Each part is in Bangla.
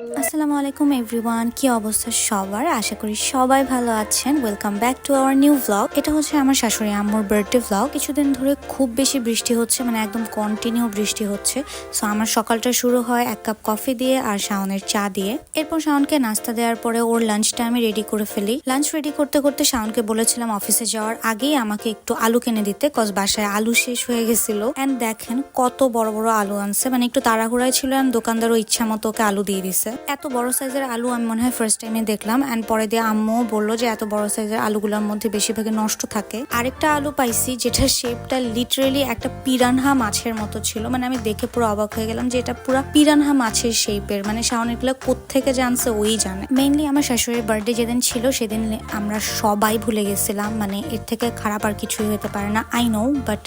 আসসালামু আলাইকুম এভরিওয়ান কি অবস্থা সবার? আশা করি সবাই ভালো আছেন। Welcome back to our new vlog এটা হচ্ছে আমার শাশুড়ি আম্মুর বার্থডে ভ্লগ কিছুদিন ধরে খুব বেশি বৃষ্টি হচ্ছে মানে একদম কন্টিনিউ বৃষ্টি হচ্ছে। সো আমার সকালটা শুরু হয় এক কাপ কফি দিয়ে আর শাওনের চা দিয়ে। এরপর শাওনকে নাস্তা দেওয়ার পরে ওর লাঞ্চটা আমি রেডি করে ফেলি। লাঞ্চ রেডি করতে করতে শাওনকে বলেছিলাম অফিসে যাওয়ার আগেই আমাকে একটু আলু কিনে দিতে কজ বাসায় আলু শেষ হয়ে গেছিল। এন্ড দেখেন কত বড় বড় আলু আনছে। মানে একটু তাড়াহুড়ায় ছিল and দোকানদারও ইচ্ছা মতো ওকে আলু দিয়ে দিছে। এত বড় সাইজের আলু আমি মনে হয় ফার্স্ট টাইমে দেখলাম এন্ড পরে দিয়ে আম্মু বলল যে এত বড় সাইজের আলুগুলোর মধ্যে বেশিরভাগই নষ্ট থাকে। আরেকটা আলু পাইছি যেটার শেপটা লিটারেলি একটা পিরানহা মাছের মতো ছিল। মানে আমি দেখে পুরো অবাক হয়ে গেলাম যে এটা পুরো পিরানহা মাছের শেপের মানে শাওনেরগুলো কোত্থেকে জানছে ওই জানে। মেইনলি আমার শাশুড়ির বার্থডে যেদিন ছিল, সেদিন আমরা সবাই ভুলে গেছিলাম। মানে এর থেকে খারাপ আর কিছুই হতে পারে না। আই নো বাট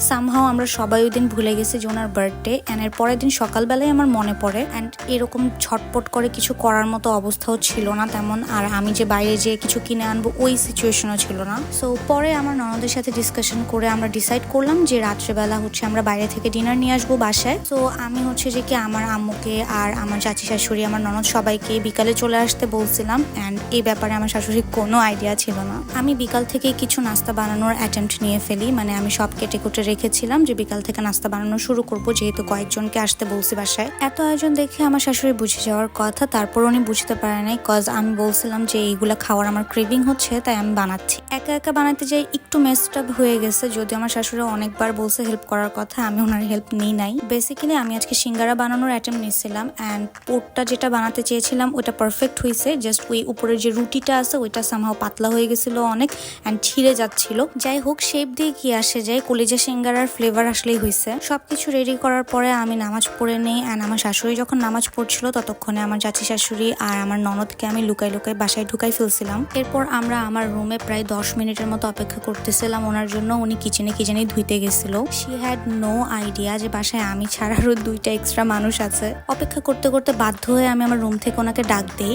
সামহাও আমরা সবাই ওই দিন ভুলে গেছি যে ওনার বার্থডে অ্যান্ড এর পরের দিন সকালবেলায় আমার মনে পড়ে অ্যান্ড এরকম ছটপট করে কিছু করার মতো অবস্থাও ছিল না তেমন, আর আমি যে বাইরে যেয়ে কিছু কিনে আনব ওই সিচুয়েশনও ছিল না। সো পরে আমার ননদের সাথে ডিসকাশন করে আমরা ডিসাইড করলাম যে রাত্রেবেলা হচ্ছে আমরা বাইরে থেকে ডিনার নিয়ে আসব বাসায়। তো আমি হচ্ছে যে কি আমার আম্মুকে আর আমার চাচি শাশুড়ি, আমার ননদ সবাইকে বিকালে চলে আসতে বলছিলাম অ্যান্ড এই ব্যাপারে আমার শাশুড়ির কোনো আইডিয়া ছিল না। আমি বিকাল থেকে কিছু নাস্তা বানানোর অ্যাটেম্প্ট নিয়ে ফেলি মানে আমি সব কেটে কুটে রেখেছিলাম যে বিকাল থেকে নাস্তা বানানো শুরু করব, যেহেতু কয়েকজনকে আসতে বলছি বাসায়। এত আয়োজন দেখে আমার শাশুড়ি বুঝে যাওয়ার কথা তারপর উনি বুঝতে পারে নাই কজ আমি বলছিলাম যে এইগুলা খাওয়ার আমার ক্রেভিং হচ্ছে, তাই আমি বানাচ্ছি। একা একা বানাতে যাই একটু মেসড আপ হয়ে গেছে, যদিও আমার শাশুড়ি অনেকবার বলছে হেল্প করার কথা, আমি ওনার হেল্প নিই নাই। বেসিক্যালি আমি আজকে সিঙ্গারা বানানোর অ্যাটেম্প নিয়েছিলাম অ্যান্ড পোটটা যেটা বানাতে চেয়েছিলাম, ওটা পারফেক্ট হয়েছে জাস্ট ওই উপরের যে রুটিটা আছে, ওইটা সামহাও পাতলা হয়ে গেছিল অনেক অ্যান্ড ছিঁড়ে যাচ্ছিল। যাই হোক শেপ দিয়ে কি আসে যায়, কলিজা সিঙ্গারার ফ্লেভার আসলেই হয়েছে সবকিছু রেডি করার পরে আমি নামাজ পড়ে নেই অ্যান্ড আমার শাশুড়ি যখন নামাজ পড়ছিল ততক্ষণে আমার চাচি শাশুড়ি আর আমার ননদকে আমি লুকাই লুকাই বাসায় ঢুকাই ফেলছিলাম। এরপর আমরা আমার রুমে প্রায় দশ মিনিটের মতো অপেক্ষা করতেছিলাম। ওনার জন্য উনি কিচেনে কি জানি ধুইতে গেছিল। শি হ্যাড নো আইডিয়া যে বাসায় আমি ছাড়া আরও দুইটা এক্সট্রা মানুষ আছে। অপেক্ষা করতে করতে বাধ্য হয়ে আমি আমার রুম থেকে ওনাকে ডাক দিই।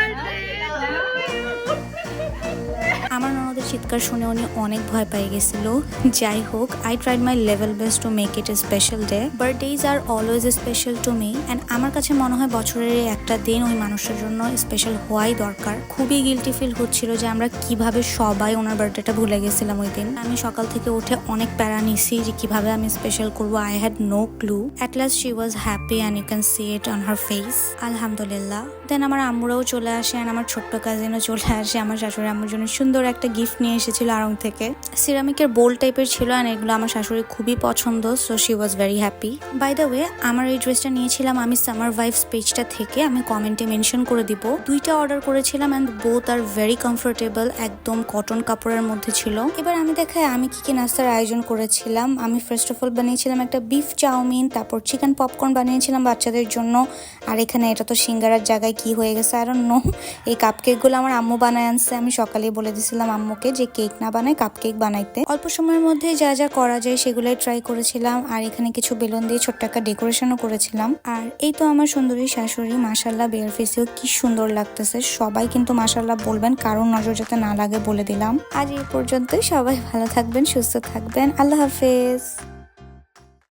চিৎকার শুনে উনি অনেক ভয় পেয়ে গেছিল। যাই হোক I tried my level best to make it a special day birthdays are always special to me and আমার কাছে মনে হয় বছরের একটা দিন ওই মানুষের জন্য স্পেশাল হওয়াই দরকার। খুবই গিলটি ফিল হচ্ছিল যে আমরা কীভাবে সবাই ওনার বার্থডেটা ভুলে গেছিলাম ওই দিন। আমি সকাল থেকে উঠে অনেক প্যারা নিছি যে কীভাবে আমি স্পেশাল করব I had no clue at last she was happy and you can see it on her face আলহামদুলিল্লাহ। দেন আমার আম্মুরাও চলে আসে অ্যান্ড আমার ছোট্ট কাজিনও চলে আসে, আমার শাশুড়ি আম্মুর জন্য সুন্দর একটা গিফট নিয়ে এসেছিল আড়ং থেকে। সিরামিকের বোল টাইপের ছিল অ্যান্ড এগুলো আমার শাশুড়ি খুবই পছন্দ so she was very happy by the way আমার এই ড্রেসটা নিয়েছিলাম আমি সামার ভাইভস পেজটা থেকে, আমি কমেন্টে মেনশন করে দিব। দুইটা অর্ডার করেছিলাম and both are very comfortable একদম কটন কাপড়ের মধ্যে ছিল। এবার আমি দেখাই আমি কি কি নাস্তার আয়োজন করেছিলাম। আমি ফার্স্ট অফ অল বানিয়েছিলাম একটা বিফ চাউমিন, তারপর চিকেন পপকর্ন বানিয়েছিলাম বাচ্চাদের জন্য। আর এখানে এটা তো সিঙ্গারার জায়গায় কি হয়ে গেছে আর নো এই কাপকেকগুলো আমার আম্মু বানায় আনছে, আমি সকালেই বলে দিয়েছিলাম আম্মুকে যে কেক না বানায় কাপ কেক বানাইতে। অল্প সময়ের মধ্যে যা যা করা যায় সেগুলাই ট্রাই করেছিলাম আর এখানে কিছু বেলুন দিয়ে ছোট্ট একটা ডেকোরেশনও করেছিলাম। আর এই তো আমার সুন্দরী শাশুড়ি মাসাল্লাহ বেয়ার ফেসেও কি সুন্দর লাগতেছে। সবাই কিন্তু মাসাল্লাহ বলবেন কারণ নজর যাতে না লাগে বলে দিলাম। আজ এই পর্যন্তই, সবাই ভালো থাকবেন, সুস্থ থাকবেন। আল্লাহ হাফেজ।